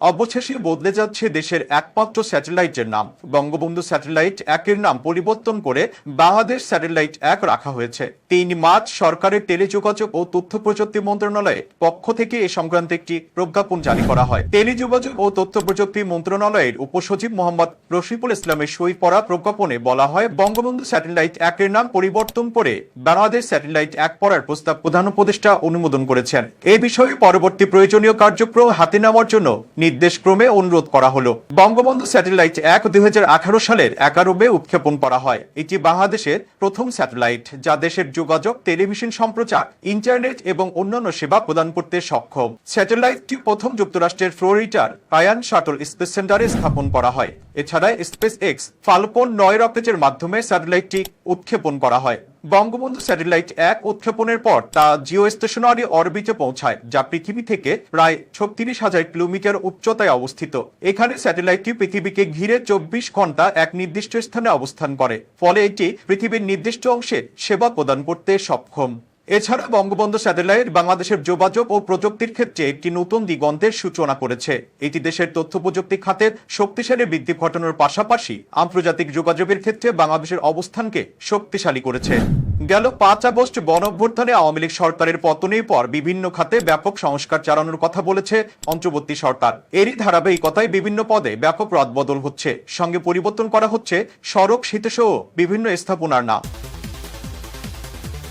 অবশেষে বদলে যাচ্ছে দেশের একমাত্র স্যাটেলাইটের নাম। বঙ্গবন্ধু স্যাটেলাইট একের নাম পরিবর্তন করে বাংলাদেশ স্যাটেলাইট এক রাখা হয়েছে। তিন মার্চ সরকারের টেলিযোগাযোগ ও তথ্য প্রযুক্তি মন্ত্রণালয়ের পক্ষ থেকে এ সংক্রান্ত একটি প্রজ্ঞাপন জারি করা হয়। টেলিযোগাযোগ ও তথ্য প্রযুক্তি মন্ত্রণালয়ের উপসচিব মোহাম্মদ রশিফুল ইসলামের সই পড়া প্রজ্ঞাপনে বলা হয়, বঙ্গবন্ধু স্যাটেলাইট একের নাম পরিবর্তন করে বাংলাদেশ স্যাটেলাইট এক পড়ার প্রস্তাব প্রধান উপদেষ্টা অনুমোদন করেছেন। এ বিষয়ে পরবর্তী প্রয়োজনীয় কার্যক্রম হাতে নেওয়ার জন্য নির্দেশক্রমে অনুরোধ করা হলো। বঙ্গবন্ধু স্যাটেলাইট এক দুই সালের এগারো মে উৎক্ষেপণ করা হয়। এটি বাংলাদেশের প্রথম স্যাটেলাইট, যা দেশের যোগাযোগ, টেলিভিশন সম্প্রচার, ইন্টারনেট এবং অন্যান্য সেবা প্রদান করতে সক্ষম। স্যাটেলাইটটি প্রথম যুক্তরাষ্ট্রের ফ্লোরিটার কায়ান শাটল স্পেস সেন্টারে স্থাপন করা হয়। এছাড়া স্পেস এক্স ফালকন নয় রকেটের মাধ্যমে স্যাটেলাইটটি উৎক্ষেপণ করা হয়। বঙ্গবন্ধু স্যাটেলাইট এক উৎক্ষেপণের পর তা জিও স্টেশনারি অরবিটে পৌঁছায়, যা পৃথিবী থেকে প্রায় ছত্রিশ হাজার কিলোমিটার উচ্চতায় অবস্থিত। এখানে স্যাটেলাইটটি পৃথিবীকে ঘিরে চব্বিশ ঘণ্টা এক নির্দিষ্ট স্থানে অবস্থান করে, ফলে এটি পৃথিবীর নির্দিষ্ট অংশে সেবা প্রদান করতে সক্ষম। এছাড়া বঙ্গবন্ধু স্যাটেলাইট বাংলাদেশের যোগাযোগ ও প্রযুক্তির ক্ষেত্রে একটি নতুন দিগন্তের সূচনা করেছে। এটি দেশের তথ্য প্রযুক্তি খাতের শক্তিশালী বৃদ্ধি ঘটানোর পাশাপাশি আন্তর্জাতিক যোগাযোগের ক্ষেত্রে বাংলাদেশের অবস্থানকে শক্তিশালী করেছে। গেল পাঁচ আগস্ট গণঅভ্যুত্থানে আওয়ামী লীগ সরকারের পতনের পর বিভিন্ন খাতে ব্যাপক সংস্কার চালানোর কথা বলেছে অন্তর্বর্তী সরকার। এরই ধারাবাহিকতায় বিভিন্ন পদে ব্যাপক রদবদল হচ্ছে। সঙ্গে পরিবর্তন করা হচ্ছে সড়ক, শীতসহ বিভিন্ন স্থাপনার নাম।